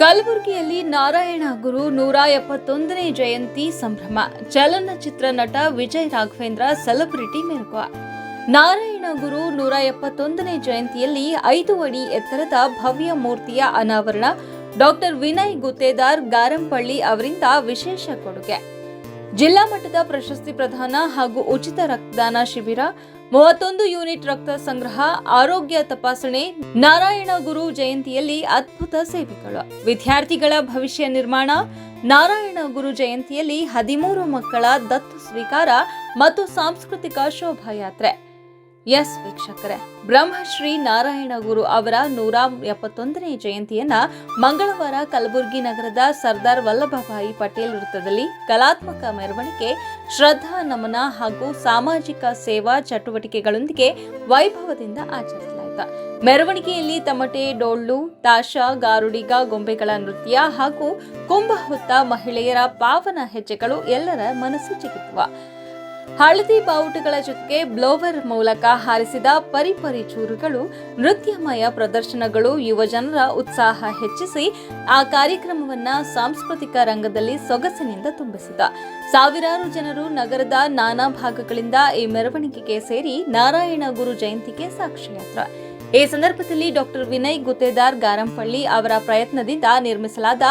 ಕಲಬುರಗಿಯಲ್ಲಿ ನಾರಾಯಣ ಗುರು ನೂರ ಎಪ್ಪತ್ತೊಂದನೇ ಜಯಂತಿ ಸಂಭ್ರಮ. ಚಲನಚಿತ್ರ ನಟ ವಿಜಯ್ ರಾಘವೇಂದ್ರ ಸೆಲೆಬ್ರಿಟಿ ಮೆರುಕ ನಾರಾಯಣ ಗುರು ನೂರ ಎಪ್ಪತ್ತೊಂದನೇ ಜಯಂತಿಯಲ್ಲಿ ಐದು ಅಡಿ ಎತ್ತರದ ಭವ್ಯ ಮೂರ್ತಿಯ ಅನಾವರಣ ಡಾಕ್ಟರ್ ವಿನಯ್ ಗುತ್ತೇದಾರ್ ಗಾರಂಪಳ್ಳಿ ಅವರಿಂದ ವಿಶೇಷ ಕೊಡುಗೆ. ಜಿಲ್ಲಾ ಮಟ್ಟದ ಪ್ರಶಸ್ತಿ ಪ್ರದಾನ ಹಾಗೂ ಉಚಿತ ರಕ್ತದಾನ ಶಿಬಿರ ಮೂವತ್ತೊಂದು ಯೂನಿಟ್ ರಕ್ತ ಸಂಗ್ರಹ, ಆರೋಗ್ಯ ತಪಾಸಣೆ, ನಾರಾಯಣ ಗುರು ಜಯಂತಿಯಲ್ಲಿ ಅದ್ಭುತ ಸೇವೆಗಳು. ವಿದ್ಯಾರ್ಥಿಗಳ ಭವಿಷ್ಯ ನಿರ್ಮಾಣ, ನಾರಾಯಣ ಗುರು ಜಯಂತಿಯಲ್ಲಿ ಹದಿಮೂರು ಮಕ್ಕಳ ದತ್ತು ಸ್ವೀಕಾರ ಮತ್ತು ಸಾಂಸ್ಕೃತಿಕ ಶೋಭಾಯಾತ್ರೆ. ಎಸ್ ವೀಕ್ಷಕರೇ, ಬ್ರಹ್ಮಶ್ರೀ ನಾರಾಯಣ ಗುರು ಅವರ ನೂರ ಎಪ್ಪತ್ತೊಂದನೇ ಜಯಂತಿಯನ್ನ ಮಂಗಳವಾರ ಕಲಬುರಗಿ ನಗರದ ಸರ್ದಾರ್ ವಲ್ಲಭಭಾಯಿ ಪಟೇಲ್ ವೃತ್ತದಲ್ಲಿ ಕಲಾತ್ಮಕ ಮೆರವಣಿಗೆ, ಶ್ರದ್ಧಾ ನಮನ ಹಾಗೂ ಸಾಮಾಜಿಕ ಸೇವಾ ಚಟುವಟಿಕೆಗಳೊಂದಿಗೆ ವೈಭವದಿಂದ ಆಚರಿಸಲಾಯಿತು. ಮೆರವಣಿಗೆಯಲ್ಲಿ ತಮಟೆ, ಡೊಳ್ಳು, ತಾಶ, ಗಾರುಡಿಗ, ಗೊಂಬೆಗಳ ನೃತ್ಯ ಹಾಗೂ ಕುಂಭ ಮಹಿಳೆಯರ ಪಾವನ ಹೆಜ್ಜೆಗಳು ಎಲ್ಲರ ಮನಸ್ಸು ಚಿಗಿತ್ವ ಹಳದಿ ಬಾವುಟಗಳ ಜೊತೆಗೆ ಬ್ಲೋವರ್ ಮೂಲಕ ಹಾರಿಸಿದ ಪರಿಪರಿ ಚೂರುಗಳು, ನೃತ್ಯಮಯ ಪ್ರದರ್ಶನಗಳು ಯುವಜನರ ಉತ್ಸಾಹ ಹೆಚ್ಚಿಸಿ ಆ ಕಾರ್ಯಕ್ರಮವನ್ನು ಸಾಂಸ್ಕೃತಿಕ ರಂಗದಲ್ಲಿ ಸೊಗಸಿನಿಂದ ತುಂಬಿಸಿದ. ಸಾವಿರಾರು ಜನರು ನಗರದ ನಾನಾ ಭಾಗಗಳಿಂದ ಈ ಮೆರವಣಿಗೆಗೆ ಸೇರಿ ನಾರಾಯಣ ಗುರು ಜಯಂತಿಗೆ ಸಾಕ್ಷಿಯಾತ್ರ ಈ ಸಂದರ್ಭದಲ್ಲಿ ಡಾಕ್ಟರ್ ವಿನಯ್ ಗುತ್ತೇದಾರ್ ಗಾರಂಪಳ್ಳಿ ಅವರ ಪ್ರಯತ್ನದಿಂದ ನಿರ್ಮಿಸಲಾದ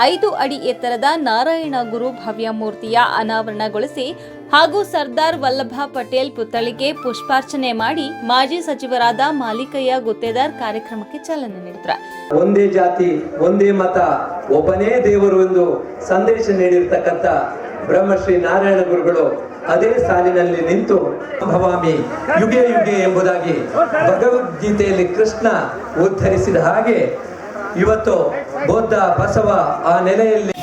ಐದು ಅಡಿ ಎತ್ತರದ ನಾರಾಯಣ ಗುರು ಭವ್ಯ ಮೂರ್ತಿಯ ಅನಾವರಣಗೊಳಿಸಿ ಹಾಗೂ ಸರ್ದಾರ್ ವಲ್ಲಭ ಪಟೇಲ್ ಪುತ್ಥಳಿಗೆ ಪುಷ್ಪಾರ್ಚನೆ ಮಾಡಿ ಮಾಜಿ ಸಚಿವರಾದ ಮಾಲೀಕಯ್ಯ ಗುತ್ತೇದಾರ್ ಕಾರ್ಯಕ್ರಮಕ್ಕೆ ಚಾಲನೆ ನೀಡಿದ್ರು. ಒಂದೇ ಜಾತಿ, ಒಂದೇ ಮತ, ಒಬ್ಬನೇ ದೇವರು ಎಂದು ಸಂದೇಶ ನೀಡಿರ್ತಕ್ಕಂಥ ಬ್ರಹ್ಮಶ್ರೀ ನಾರಾಯಣ ಗುರುಗಳು ಅದೇ ಸಾಲಿನಲ್ಲಿ ನಿಂತು ಭವಾಮಿ ಯುಗೆ ಯುಗೆ ಎಂಬುದಾಗಿ ಭಗವದ್ಗೀತೆಯಲ್ಲಿ ಕೃಷ್ಣ ಉದ್ಧರಿಸಿದ ಹಾಗೆ ಇವತ್ತು ಬೌದ್ಧ ಬಸವ ಆ ನೆಲೆಯಲ್ಲಿ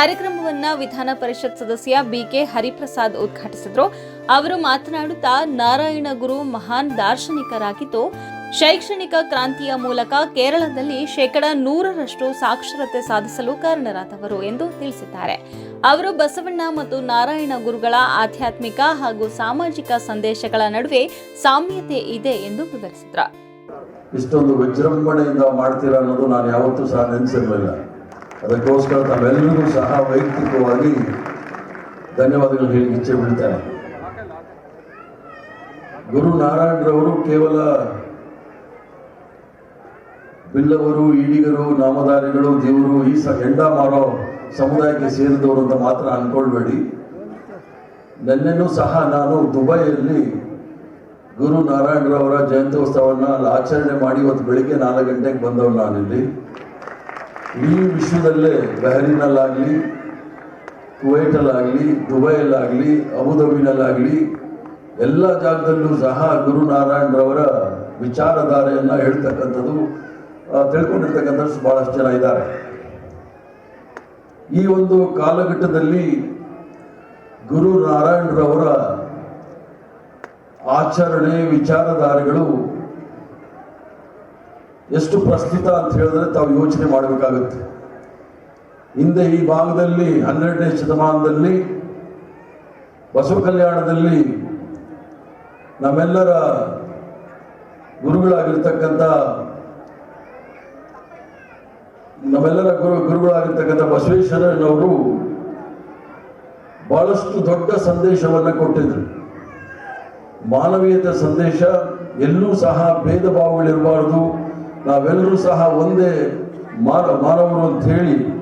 ಕಾರ್ಯಕ್ರಮವನ್ನ ವಿಧಾನ ಪರಿಷತ್ ಸದಸ್ಯ ಬಿಕೆ ಹರಿಪ್ರಸಾದ್ ಉದ್ಘಾಟಿಸಿದ್ರು. ಅವರು ಮಾತನಾಡುತ್ತಾ ನಾರಾಯಣ ಗುರು ಮಹಾನ್ ದಾರ್ಶನಿಕರಾಗಿದ್ದು, ಶೈಕ್ಷಣಿಕ ಕ್ರಾಂತಿಯ ಮೂಲಕ ಕೇರಳದಲ್ಲಿ ಶೇಕಡ ನೂರರಷ್ಟು ಸಾಕ್ಷರತೆ ಸಾಧಿಸಲು ಕಾರಣರಾದವರು ಎಂದು ತಿಳಿಸಿದ್ದಾರೆ. ಅವರು ಬಸವಣ್ಣ ಮತ್ತು ನಾರಾಯಣ ಗುರುಗಳ ಆಧ್ಯಾತ್ಮಿಕ ಹಾಗೂ ಸಾಮಾಜಿಕ ಸಂದೇಶಗಳ ನಡುವೆ ಸಾಮ್ಯತೆ ಇದೆ ಎಂದು ವಿವರಿಸಿದ್ರು. ಇಷ್ಟೊಂದು ವಿಜೃಂಭಣೆಯಿಂದ ಮಾಡ್ತೀರಾ ಅನ್ನೋದು ನಾನು ಯಾವತ್ತೂ ಸಹ ನೆನೆಸಿರಲಿಲ್ಲ. ಅದಕ್ಕೋಸ್ಕರ ತಾವೆಲ್ಲರಿಗೂ ಸಹ ವೈಯಕ್ತಿಕವಾಗಿ ಧನ್ಯವಾದಗಳು ಹೇಳಿ ಇಚ್ಛೆ ಬೀಳ್ತಾರೆ. ಗುರು ನಾರಾಯಣರವರು ಕೇವಲ ಬಿಲ್ಲವರು, ಈಡಿಗರು, ನಾಮಧಾರಿಗಳು, ದೇವರು, ಈ ಸ ಎಂಡ ಮಾರೋ ಸಮುದಾಯಕ್ಕೆ ಸೇರಿದವರು ಅಂತ ಮಾತ್ರ ಅನ್ಕೊಳ್ಬೇಡಿ. ನಿನ್ನೆನೂ ಸಹ ನಾನು ದುಬೈಯಲ್ಲಿ ಗುರು ನಾರಾಯಣರವರ ಜಯಂತ್ಯೋತ್ಸವವನ್ನು ಅಲ್ಲಿ ಆಚರಣೆ ಮಾಡಿ ಇವತ್ತು ಬೆಳಿಗ್ಗೆ ನಾಲ್ಕು ಗಂಟೆಗೆ ಬಂದವನು ನಾನಿಲ್ಲಿ. ಈ ವಿಶ್ವದಲ್ಲೇ ಬಹರಿನಲ್ಲಾಗಲಿ ಕುವೈಟಲ್ಲಾಗಲಿ, ದುಬೈಯಲ್ಲಾಗಲಿ ಅಬುಧಾಬಿನಲ್ಲಾಗಲಿ ಎಲ್ಲ ಜಾಗದಲ್ಲೂ ಸಹ ಗುರುನಾರಾಯಣರವರ ವಿಚಾರಧಾರೆಯನ್ನು ಹೇಳ್ತಕ್ಕಂಥದ್ದು ತಿಳ್ಕೊಂಡಿರ್ತಕ್ಕಂಥ ಭಾಳಷ್ಟು ಜನ ಇದ್ದಾರೆ. ಈ ಒಂದು ಕಾಲಘಟ್ಟದಲ್ಲಿ ಗುರು ನಾರಾಯಣರವರ ಆಚರಣೆ, ವಿಚಾರಧಾರೆಗಳು ಎಷ್ಟು ಪ್ರಸ್ತುತ ಅಂತ ಹೇಳಿದ್ರೆ ತಾವು ಯೋಚನೆ ಮಾಡಬೇಕಾಗುತ್ತೆ. ಹಿಂದೆ ಈ ಭಾಗದಲ್ಲಿ ಹನ್ನೆರಡನೇ ಶತಮಾನದಲ್ಲಿ ಬಸವ ಕಲ್ಯಾಣದಲ್ಲಿ ನಮ್ಮೆಲ್ಲರ ಗುರುಗಳಾಗಿರ್ತಕ್ಕಂಥ ನಮ್ಮೆಲ್ಲರ ಗುರು ಗುರುಗಳಾಗಿರ್ತಕ್ಕಂಥ ಬಸವೇಶ್ವರನವರು ಬಹಳಷ್ಟು ದೊಡ್ಡ ಸಂದೇಶವನ್ನು ಕೊಟ್ಟಿದ್ರು. ಮಾನವೀಯತೆ ಸಂದೇಶ ಎಲ್ಲೂ ಸಹ ಭೇದ ಭಾವಗಳಿರಬಾರ್ದು. ನಾವೆಲ್ಲರೂ ಸಹ ಒಂದೇ ಮಾನ ಮಾನವರು ಅಂತ ಹೇಳಿ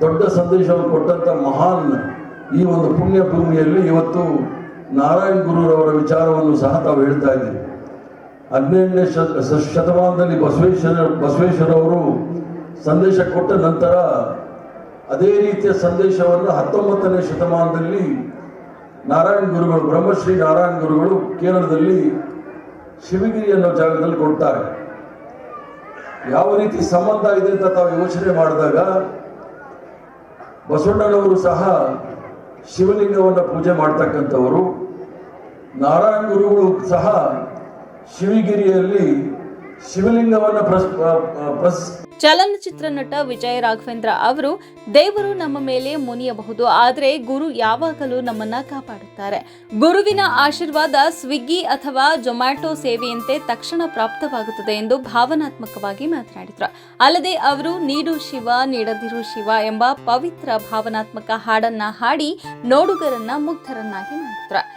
ದೊಡ್ಡ ಸಂದೇಶವನ್ನು ಕೊಟ್ಟಂಥ ಮಹಾನ್ ಈ ಒಂದು ಪುಣ್ಯ ಭೂಮಿಯಲ್ಲಿ ಇವತ್ತು ನಾರಾಯಣ ಗುರುರವರ ವಿಚಾರವನ್ನು ಸಹ ತಾವು ಹೇಳ್ತಾ ಇದ್ದೀವಿ. ಶ- ಶತಮಾನದಲ್ಲಿ ಬಸವೇಶ್ವರ, ಬಸವೇಶ್ವರವರು ಸಂದೇಶ ಕೊಟ್ಟ ನಂತರ ಅದೇ ರೀತಿಯ ಸಂದೇಶವನ್ನು ಹತ್ತೊಂಬತ್ತನೇ ಶತಮಾನದಲ್ಲಿ ನಾರಾಯಣ ಗುರುಗಳು, ಬ್ರಹ್ಮಶ್ರೀ ನಾರಾಯಣ ಗುರುಗಳು ಕೇರಳದಲ್ಲಿ ಶಿವಗಿರಿ ಅನ್ನೋ ಜಾಗದಲ್ಲಿ ಕೊಡ್ತಾರೆ. ಯಾವ ರೀತಿ ಸಂಬಂಧ ಇದೆ ಅಂತ ತಾವು ಯೋಚನೆ ಮಾಡಿದಾಗ ಬಸವಣ್ಣನವರು ಸಹ ಶಿವಲಿಂಗವನ್ನು ಪೂಜೆ ಮಾಡ್ತಕ್ಕಂಥವರು. ನಾರಾಯಣ ಗುರುಗಳು ಸಹ ಶಿವಗಿರಿಯಲ್ಲಿ ಶಿವಲಿಂಗವನ್ನು ಚಲನಚಿತ್ರ ನಟ ವಿಜಯ ರಾಘವೇಂದ್ರ ಅವರು ದೇವರು ನಮ್ಮ ಮೇಲೆ ಮುನಿಯಬಹುದು ಆದರೆ ಗುರು ಯಾವಾಗಲೂ ನಮ್ಮನ್ನ ಕಾಪಾಡುತ್ತಾರೆ. ಗುರುವಿನ ಆಶೀರ್ವಾದ ಸ್ವಿಗ್ಗಿ ಅಥವಾ ಜೊಮ್ಯಾಟೊ ಸೇವೆಯಂತೆ ತಕ್ಷಣ ಪ್ರಾಪ್ತವಾಗುತ್ತದೆ ಎಂದು ಭಾವನಾತ್ಮಕವಾಗಿ ಮಾತನಾಡಿದರು. ಅಲ್ಲದೆ ಅವರು ನೀಡು ಶಿವ ನೀಡದಿರು ಶಿವ ಎಂಬ ಪವಿತ್ರ ಭಾವನಾತ್ಮಕ ಹಾಡನ್ನ ಹಾಡಿ ನೋಡುಗರನ್ನ ಮುಗ್ಧರನ್ನಾಗಿ ಮಾಡಿದ್ರು.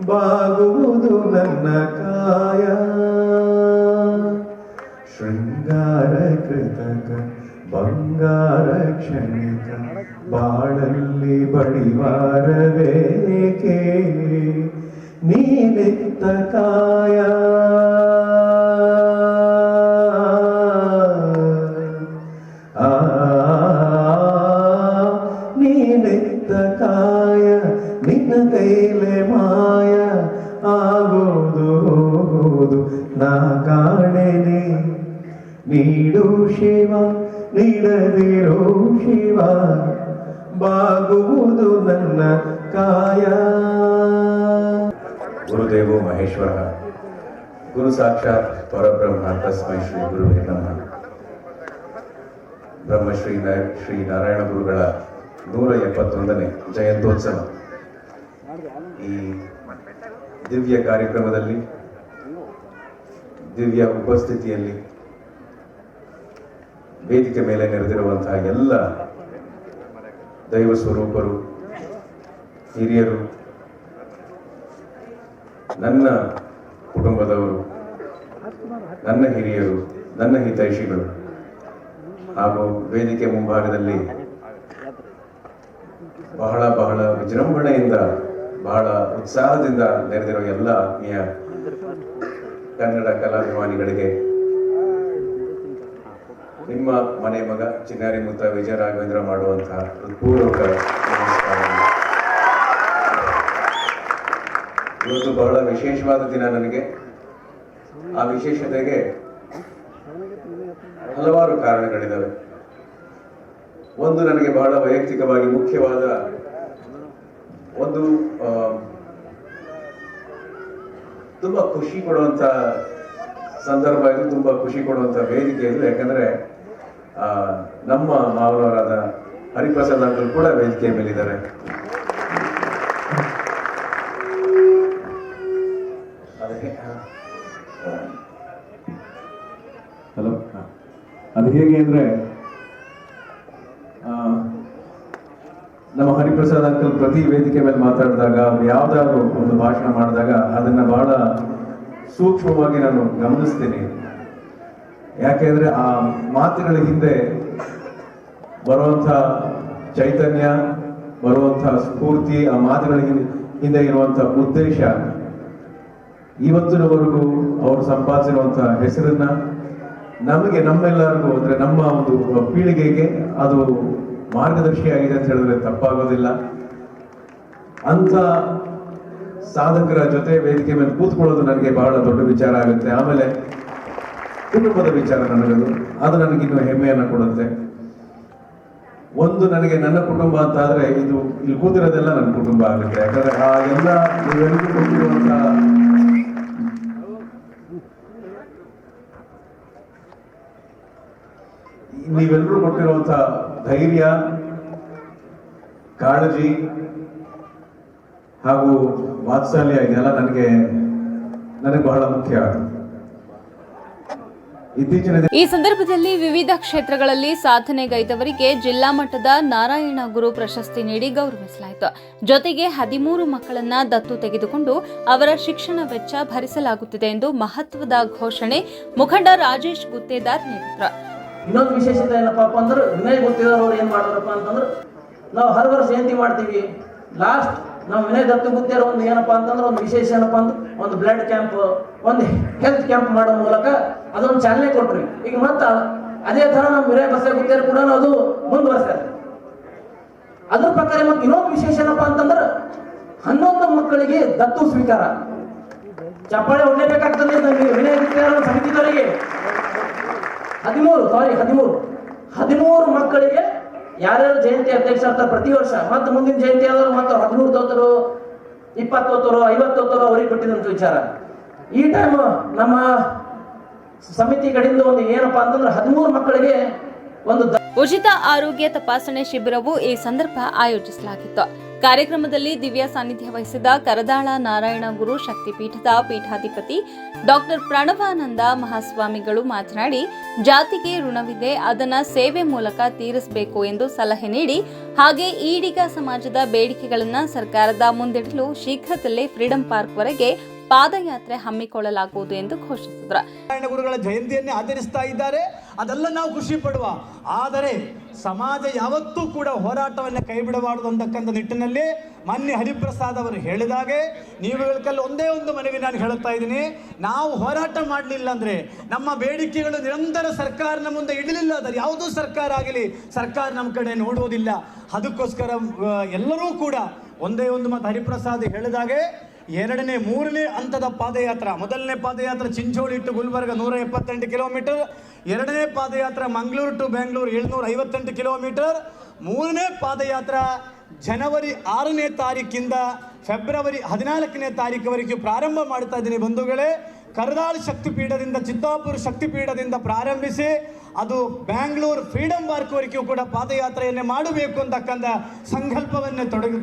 ಬಾಗುವುದು ನನ್ನ ಕಾಯ. ಶೃಂಗಾರ ಕೃತಕ ಬಂಗಾರ ಕ್ಷಣಿಕ ಬಾಳಲ್ಲಿ ಬಡಿವಾರವೇಕೆ ನೀನೆತ್ತ ಕಾಯ. ಶಿವ ನೀಡದಿರೋ ಶಿವ, ಬಾಗುವುದು ನನ್ನ ಕಾಯ. ಗುರುದೇವೋ ಮಹೇಶ್ವರ, ಗುರು ಸಾಕ್ಷಾತ್ ಪರಬ್ರಹ್ಮ, ತಸ್ಮೈ ಶ್ರೀ ಗುರು ನಮಃ. ಬ್ರಹ್ಮಶ್ರೀ ಶ್ರೀ ನಾರಾಯಣ ಗುರುಗಳ ನೂರ ಎಪ್ಪತ್ತೊಂದನೇ ಜಯಂತ್ಯೋತ್ಸವ. ಈ ದಿವ್ಯ ಕಾರ್ಯಕ್ರಮದಲ್ಲಿ, ದಿವ್ಯ ಉಪಸ್ಥಿತಿಯಲ್ಲಿ ವೇದಿಕೆ ಮೇಲೆ ನೆರೆದಿರುವಂತಹ ಎಲ್ಲ ದೈವ ಸ್ವರೂಪರು, ಹಿರಿಯರು, ನನ್ನ ಕುಟುಂಬದವರು, ನನ್ನ ಹಿರಿಯರು, ನನ್ನ ಹಿತೈಷಿಗಳು ಹಾಗೂ ವೇದಿಕೆ ಮುಂಭಾಗದಲ್ಲಿ ಬಹಳ ಬಹಳ ವಿಜೃಂಭಣೆಯಿಂದ, ಬಹಳ ಉತ್ಸಾಹದಿಂದ ನೆರೆದಿರುವ ಎಲ್ಲ ಆತ್ಮೀಯ ಕನ್ನಡ ಕಲಾಭಿಮಾನಿಗಳಿಗೆ ನಿಮ್ಮ ಮನೆ ಮಗ ಚಿನ್ನಾರಿ ಮುತ್ತ ವಿಜಯ ರಾಘವೇಂದ್ರ ಮಾಡುವಂತಹ ಹೃತ್ಪೂರ್ವಕ ಇವತ್ತು ಬಹಳ ವಿಶೇಷವಾದ ದಿನ ನನಗೆ. ಆ ವಿಶೇಷತೆಗೆ ಹಲವಾರು ಕಾರಣಗಳಿದ್ದಾವೆ ಒಂದು ನನಗೆ ಬಹಳ ವೈಯಕ್ತಿಕವಾಗಿ ಮುಖ್ಯವಾದ ಒಂದು ತುಂಬಾ ಖುಷಿ ಕೊಡುವಂತ ಸಂದರ್ಭ ಇದು, ತುಂಬಾ ಖುಷಿ ಕೊಡುವಂತ ವೇದಿಕೆ ಇದು. ಯಾಕಂದ್ರೆ ನಮ್ಮ ಮಾವನವರಾದ ಹರಿಪ್ರಸಾದ್ ಅಂಕಲ್ ಕೂಡ ವೇದಿಕೆ ಮೇಲಿದ್ದಾರೆ. ಹಲೋ ಅದು ಹೇಗೆ ಅಂದ್ರೆ ನಮ್ಮ ಹರಿಪ್ರಸಾದ್ ಅಂಕಲ್ ಪ್ರತಿ ವೇದಿಕೆ ಮೇಲೆ ಮಾತಾಡಿದಾಗ ಯಾವ್ದಾದ್ರು ಒಂದು ಭಾಷಣ ಮಾಡಿದಾಗ ಅದನ್ನ ಬಹಳ ಸೂಕ್ಷ್ಮವಾಗಿ ನಾನು ಗಮನಿಸ್ತೀನಿ. ಯಾಕೆಂದ್ರೆ ಆ ಮಾತುಗಳ ಹಿಂದೆ ಬರುವಂತ ಚೈತನ್ಯ ಬರುವಂತ ಸ್ಫೂರ್ತಿ, ಆ ಮಾತುಗಳ ಹಿಂದೆ ಇರುವಂಥ ಉದ್ದೇಶ, ಇವತ್ತಿನವರೆಗೂ ಅವರು ಸಂಪಾದಿಸಿರುವಂತ ಹೆಸರನ್ನ ನಮಗೆ ನಮ್ಮೆಲ್ಲರಿಗೂ ಅಂದ್ರೆ ನಮ್ಮ ಒಂದು ಪೀಳಿಗೆಗೆ ಅದು ಮಾರ್ಗದರ್ಶಿಯಾಗಿದೆ ಅಂತ ಹೇಳಿದ್ರೆ ತಪ್ಪಾಗೋದಿಲ್ಲ. ಅಂತ ಸಾಧಕರ ಜೊತೆ ವೇದಿಕೆ ಮೇಲೆ ಕೂತ್ಕೊಳ್ಳೋದು ನನಗೆ ಬಹಳ ದೊಡ್ಡ ವಿಚಾರ ಆಗುತ್ತೆ. ಆಮೇಲೆ ಕುಟುಂಬದ ವಿಚಾರ ನನಗದು, ಅದು ನನಗಿನ್ನು ಹೆಮ್ಮೆಯನ್ನ ಕೊಡುತ್ತೆ. ಒಂದು ನನಗೆ ನನ್ನ ಕುಟುಂಬ ಅಂತ ಆದರೆ ಇದು ಇಲ್ಲಿ ಕೂತಿರೋದೆಲ್ಲ ನನ್ನ ಕುಟುಂಬ ಆಗುತ್ತೆ. ಯಾಕಂದ್ರೆ ಆ ಎಲ್ಲ ನೀವೆಲ್ಲರೂ ಕೊಟ್ಟಿರುವಂತಹ ನೀವೆಲ್ಲರೂ ಕೊಟ್ಟಿರುವಂತ ಧೈರ್ಯ, ಕಾಳಜಿ ಹಾಗೂ ವಾತ್ಸಲ್ಯ ಇದೆಲ್ಲ ನನಗೆ ನನಗೆ ಬಹಳ ಮುಖ್ಯ ದಿನ ಈ ಸಂದರ್ಭದಲ್ಲಿ ವಿವಿಧ ಕ್ಷೇತ್ರಗಳಲ್ಲಿ ಸಾಧನೆಗೈದವರಿಗೆ ಜಿಲ್ಲಾ ಮಟ್ಟದ ನಾರಾಯಣ ಗುರು ಪ್ರಶಸ್ತಿ ನೀಡಿ ಗೌರವಿಸಲಾಯಿತು. ಜೊತೆಗೆ ಹದಿಮೂರು ಮಕ್ಕಳನ್ನ ದತ್ತು ತೆಗೆದುಕೊಂಡು ಅವರ ಶಿಕ್ಷಣ ವೆಚ್ಚ ಭರಿಸಲಾಗುತ್ತಿದೆ ಎಂದು ಮಹತ್ವದ ಘೋಷಣೆ ಮುಖಂಡ ರಾಜೇಶ್ ಗುತ್ತೇದಾರ್ ನೀಡಿದ್ರು. ಇನ್ನೊಂದು ವಿಶೇಷತೆ ಏನಪ್ಪಾ ಅಂದ್ರೆ ವಿನಯ್ ಅವರು ಏನ್ ಮಾಡ್ತಾರಪ್ಪ ಅಂತಂದ್ರೆ ನಾವು ಹರ ವರ್ಷ ಜಯಂತಿ ಮಾಡ್ತೀವಿ. ಲಾಸ್ಟ್ ನಾವು ವಿನಯ್ ದತ್ತು ಗುತ್ತಿಯರು ಒಂದು ಏನಪ್ಪಾ ಅಂತಂದ್ರೆ ಒಂದು ವಿಶೇಷ ಏನಪ್ಪಾ ಅಂದ್ರೆ ಒಂದು ಬ್ಲಡ್ ಕ್ಯಾಂಪ್ ಒಂದು ಹೆಲ್ತ್ ಕ್ಯಾಂಪ್ ಮಾಡೋ ಮೂಲಕ ಅದೊಂದು ಚಾಲನೆ ಕೊಟ್ರಿ. ಈಗ ಮತ್ತ ಅದೇ ತರ ನಮ್ಮ ವಿನಯ್ ಬಸ ಗುತ್ತಿಯರು ಕೂಡ ಅದು ಮುಂದುವರೆಸ್ತಾರೆ ಅದ್ರ ಪ್ರಕಾರ ಮತ್ತೆ ಇನ್ನೊಂದು ವಿಶೇಷ ಏನಪ್ಪಾ ಅಂತಂದ್ರೆ ಹನ್ನೊಂದು ಮಕ್ಕಳಿಗೆ ದತ್ತು ಸ್ವೀಕಾರ. ಚಪ್ಪಾಳೆ ಹೊಡ್ಲೇಬೇಕಾಗ್ತದೆ ವಿನಯ್ ಗುತ್ತಿಯರ ಸಮಿತಿದವರಿಗೆ. ಹದಿಮೂರು ಸಾರಿ ಹದಿಮೂರು. ಹದಿಮೂರು ಮಕ್ಕಳಿಗೆ ಯಾರ್ಯಾರು ಜಯಂತಿ ಅಧ್ಯಕ್ಷ ಆಗ್ತಾರೆ ಪ್ರತಿ ವರ್ಷ, ಮತ್ತೆ ಮುಂದಿನ ಜಯಂತಿ ಆದ್ರೆ ಮತ್ತೆ ಹದಿಮೂರು ತೋತರು, ಇಪ್ಪತ್ತು ತೋತರು, ಐವತ್ತು ತೋತರು ಅವ್ರಿಗೆ ಕೊಟ್ಟಿದಂತ ವಿಚಾರ. ಈ ಟೈಮ್ ನಮ್ಮ ಸಮಿತಿ ಕಡೆಯಿಂದ ಒಂದು ಏನಪ್ಪಾ ಅಂತಂದ್ರೆ ಹದಿಮೂರು ಮಕ್ಕಳಿಗೆ ಒಂದು ಉಚಿತ ಆರೋಗ್ಯ ತಪಾಸಣೆ ಶಿಬಿರವು ಈ ಸಂದರ್ಭ ಆಯೋಜಿಸಲಾಗಿತ್ತು. ಕಾರ್ಯಕ್ರಮದಲ್ಲಿ ದಿವ್ಯ ಸಾನ್ನಿಧ್ಯ ವಹಿಸಿದ ಕರದಾಳ ನಾರಾಯಣ ಗುರು ಶಕ್ತಿಪೀಠದ ಪೀಠಾಧಿಪತಿ ಡಾಕ್ಟರ್ ಪ್ರಣವಾನಂದ ಮಹಾಸ್ವಾಮಿಗಳು ಮಾತನಾಡಿ, ಜಾತಿಗೆ ಋಣವಿದೆ, ಅದನ್ನು ಸೇವೆ ಮೂಲಕ ತೀರಿಸಬೇಕು ಎಂದು ಸಲಹೆ ನೀಡಿ, ಹಾಗೆ ಈಡಿಗ ಸಮಾಜದ ಬೇಡಿಕೆಗಳನ್ನು ಸರ್ಕಾರದ ಮುಂದಿಡಲು ಶೀಘ್ರದಲ್ಲೇ ಫ್ರೀಡಂ ಪಾರ್ಕ್ ವರೆಗೆ ಪಾದಯಾತ್ರೆ ಹಮ್ಮಿಕೊಳ್ಳಲಾಗುವುದು ಎಂದು ಘೋಷಿಸಿದರು. ಗುರುಗಳ ಜಯಂತಿಯನ್ನೇ ಆಚರಿಸ್ತಾ ಇದ್ದಾರೆ. ಅದೆಲ್ಲ ನಾವು ಖುಷಿ ಪಡುವ. ಆದರೆ ಸಮಾಜ ಯಾವತ್ತೂ ಕೂಡ ಹೋರಾಟವನ್ನು ಕೈ ಬಿಡಬಾರದು ಅಂತಕ್ಕಂಥ ನಿಟ್ಟಿನಲ್ಲಿ ಮೊನ್ನೆ ಹರಿಪ್ರಸಾದ್ ಅವರು ಹೇಳಿದಾಗೆ ನೀವುಗಳ ಒಂದೇ ಒಂದು ಮನವಿ ನಾನು ಹೇಳುತ್ತಾ ಇದ್ದೀನಿ. ನಾವು ಹೋರಾಟ ಮಾಡಲಿಲ್ಲ ಅಂದರೆ ನಮ್ಮ ಬೇಡಿಕೆಗಳು ನಿರಂತರ ಸರ್ಕಾರನ ಮುಂದೆ ಇಡಲಿಲ್ಲ ಅದರ ಯಾವುದೂ ಸರ್ಕಾರ ಆಗಲಿ, ಸರ್ಕಾರ ನಮ್ಮ ಕಡೆ ನೋಡುವುದಿಲ್ಲ. ಅದಕ್ಕೋಸ್ಕರ ಎಲ್ಲರೂ ಕೂಡ ಒಂದೇ ಒಂದು ಮತ್ತು ಹರಿಪ್ರಸಾದ್ ಹೇಳಿದಾಗೆ ಎರಡನೇ, ಮೂರನೇ ಹಂತದ ಪಾದಯಾತ್ರೆ. ಮೊದಲನೇ ಪಾದಯಾತ್ರೆ ಚಿಂಚೋಳಿ ಟು ಗುಲ್ಬರ್ಗ ನೂರ ಎಪ್ಪತ್ತೆಂಟು ಕಿಲೋಮೀಟರ್. ಎರಡನೇ ಪಾದಯಾತ್ರೆ ಮಂಗಳೂರು ಟು ಬೆಂಗಳೂರು ಏಳ್ನೂರ ಐವತ್ತೆಂಟು ಕಿಲೋಮೀಟರ್. ಮೂರನೇ ಪಾದಯಾತ್ರೆ ಜನವರಿ ಆರನೇ ತಾರೀಕಿಂದ ಫೆಬ್ರವರಿ ಹದಿನಾಲ್ಕನೇ ತಾರೀಕವರೆಗೂ ಪ್ರಾರಂಭ ಮಾಡ್ತಾ ಇದ್ದೀನಿ ಬಂಧುಗಳೇ. ಕರ್ದಾಳ್ ಶಕ್ತಿಪೀಠದಿಂದ ಚಿತ್ತಾಪುರ ಶಕ್ತಿಪೀಠದಿಂದ ಪ್ರಾರಂಭಿಸಿ ಅದು ಬ್ಯಾಂಗ್ಳೂರು ಫ್ರೀಡಂ ಪಾರ್ಕ್ವರೆಗೂ ಕೂಡ ಪಾದಯಾತ್ರೆಯನ್ನೇ ಮಾಡಬೇಕು ಅಂತಕ್ಕಂಥ ಸಂಕಲ್ಪವನ್ನು ತೊಡಗಿ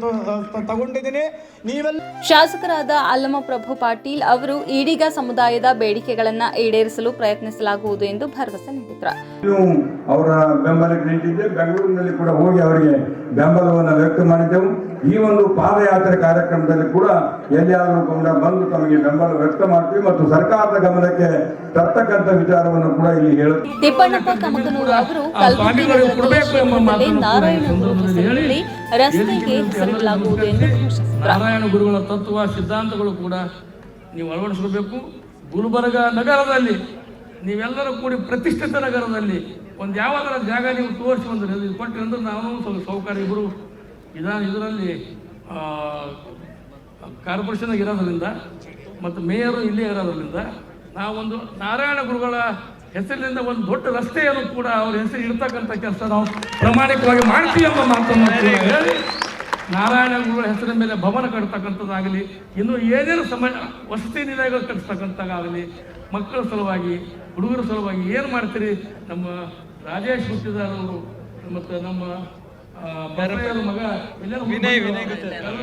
ತಗೊಂಡಿದ್ದೀನಿ. ನೀವೆಲ್ಲ ಶಾಸಕರಾದ ಅಲ್ಲಮಪ್ರಭು ಪಾಟೀಲ್ ಅವರು ಈಡಿಗ ಸಮುದಾಯದ ಬೇಡಿಕೆಗಳನ್ನ ಈಡೇರಿಸಲು ಪ್ರಯತ್ನಿಸಲಾಗುವುದು ಎಂದು ಭರವಸೆ ನೀಡಿದರು. ನೀವು ಅವರ ಬೆಂಬಲಕ್ಕೆ ನಿಂತಿದ್ದೆ ಬೆಂಗಳೂರಿನಲ್ಲಿ ಕೂಡ ಹೋಗಿ ಅವರಿಗೆ ಬೆಂಬಲವನ್ನು ವ್ಯಕ್ತ ಮಾಡಿದ್ದೆವು. ಈ ಒಂದು ಪಾದಯಾತ್ರೆ ಕಾರ್ಯಕ್ರಮದಲ್ಲಿ ಕೂಡ ಎಲ್ಲಿಯಾದರೂ ಕೂಡ ಬಂದು ತಮಗೆ ಬೆಂಬಲ ವ್ಯಕ್ತ ಮಾಡ್ತೀವಿ ಮತ್ತು ಸರ್ಕಾರದ ಗಮನಕ್ಕೆ ತರ್ತಕ್ಕಂಥ ವಿಚಾರವನ್ನು ಕೂಡ ಇಲ್ಲಿ ಹೇಳುತ್ತೆ ತಿಪ್ಪಣ್ಣಪ್ಪ ಕಮಕನೂರು ಅವರು ಕಲಬುರಗಿ ನಗರದ ಶಿವಮೊಗ್ಗದಲ್ಲಿ ನಾರಾಯಣ ಗುರು ಹೆಸರಿನಲ್ಲಿ ರಸ್ತೆಗೆ ಹೆಸರಿಡಲಾಗುವುದು ಎಂದು ಘೋಷಿಸಿದರು. ನಾರಾಯಣ ಗುರುಗಳ ತತ್ವ ಸಿದ್ಧಾಂತಗಳು ಕೂಡ ನೀವು ಅಳವಡಿಸ್ಕೋಬೇಕು ಗುಲ್ಬರ್ಗ ನಗರದಲ್ಲಿ ನೀವೆಲ್ಲರೂ ಕೂಡಿ ಪ್ರತಿಷ್ಠಿತ ನಗರದಲ್ಲಿ ಒಂದು ಯಾವಾಗರ ಜಾಗ ನೀವು ತೋರಿಸಿ ಒಂದು ಕೊಟ್ಟಿ ಕೊಟ್ಟರೆ ಅಂದ್ರೆ ನಾವು ಸ್ವಲ್ಪ ಸೌಕರ್ಯ ಇಬ್ಬರು ಇದಾನ ಇದರಲ್ಲಿ ಕಾರ್ಪೊರೇಷನ್ ಇರೋದ್ರಿಂದ ಮತ್ತು ಮೇಯರು ಇಲ್ಲೇ ಇರೋದ್ರಿಂದ ನಾವೊಂದು ನಾರಾಯಣ ಗುರುಗಳ ಹೆಸರಿನಿಂದ ಒಂದು ದೊಡ್ಡ ರಸ್ತೆಯನ್ನು ಕೂಡ ಅವ್ರ ಹೆಸರು ಇರ್ತಕ್ಕಂಥ ಕೆಲಸ ನಾವು ಪ್ರಾಮಾಣಿಕವಾಗಿ ಮಾಡ್ತೀವಿ ಎಂಬ ಮಾತನ್ನು ನಾರಾಯಣ ಗುರುಗಳ ಹೆಸರಿನ ಮೇಲೆ ಭವನ ಕಟ್ತಕ್ಕಂಥದ್ದಾಗಲಿ, ಇನ್ನು ಏನೇನು ಸಮಯ ವಸತಿ ನಿಲಯಗಳು ಕಟ್ಟಿಸ್ತಕ್ಕಂಥದ್ದಾಗಲಿ, ಮಕ್ಕಳ ಸಲುವಾಗಿ, ಹುಡುಗರ ಸಲುವಾಗಿ ಏನು ಮಾಡ್ತೀರಿ? ನಮ್ಮ ರಾಜೇಶ್ ಹುಟ್ಟಿದಾರರು ಮತ್ತು ನಮ್ಮ ಮಗ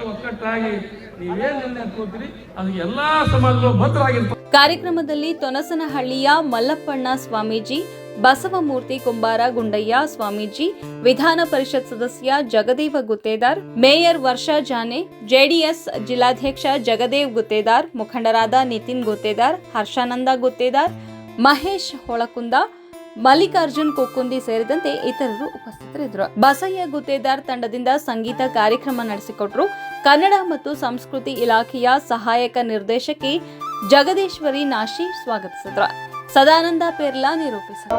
ಒಕ್ಕಟ್ಟಾಗಿ ನೀವೇನು ನಿರ್ಣಯ ತಗೋತೀರಿ ಅದು ಎಲ್ಲ ಸಮಾಜಗಳು ಭದ್ರವಾಗಿರ್ತಾರೆ ಕಾರ್ಯಕ್ರಮದಲ್ಲಿ ತೊನಸನಹಳ್ಳಿಯ ಮಲ್ಲಪ್ಪಣ್ಣ ಸ್ವಾಮೀಜಿ ಬಸವಮೂರ್ತಿ ಕುಂಬಾರ ಗುಂಡಯ್ಯ ಸ್ವಾಮೀಜಿ ವಿಧಾನ ಪರಿಷತ್ ಸದಸ್ಯ ಜಗದೇವ ಗುತ್ತೇದಾರ್ ಮೇಯರ್ ವರ್ಷಾ ಜಾನೆ ಜೆಡಿಎಸ್ ಜಿಲ್ಲಾಧ್ಯಕ್ಷ ಜಗದೇವ್ ಗುತ್ತೇದಾರ್ ಮುಖಂಡರಾದ ನಿತಿನ್ ಗುತ್ತೇದಾರ್ ಹರ್ಷಾನಂದ ಗುತ್ತೇದಾರ್ ಮಹೇಶ್ ಹೊಳಕುಂದ ಮಲ್ಲಿಕಾರ್ಜುನ್ ಕೊಕ್ಕುಂದಿ ಸೇರಿದಂತೆ ಇತರರು ಉಪಸ್ಥಿತರಿದ್ದರು. ಬಸಯ್ಯ ಗುತ್ತೇದಾರ್ ತಂಡದಿಂದ ಸಂಗೀತ ಕಾರ್ಯಕ್ರಮ ನಡೆಸಿಕೊಟ್ರು. ಕನ್ನಡ ಮತ್ತು ಸಂಸ್ಕೃತಿ ಇಲಾಖೆಯ ಸಹಾಯಕ ನಿರ್ದೇಶಕಿ ಜಗದೀಶ್ವರಿ ನಾಶಿ ಸ್ವಾಗತಿಸಿದ್ರು. ಸದಾನಂದ ಪೇರ್ಲಾ ನಿರೂಪಿಸಿದರು.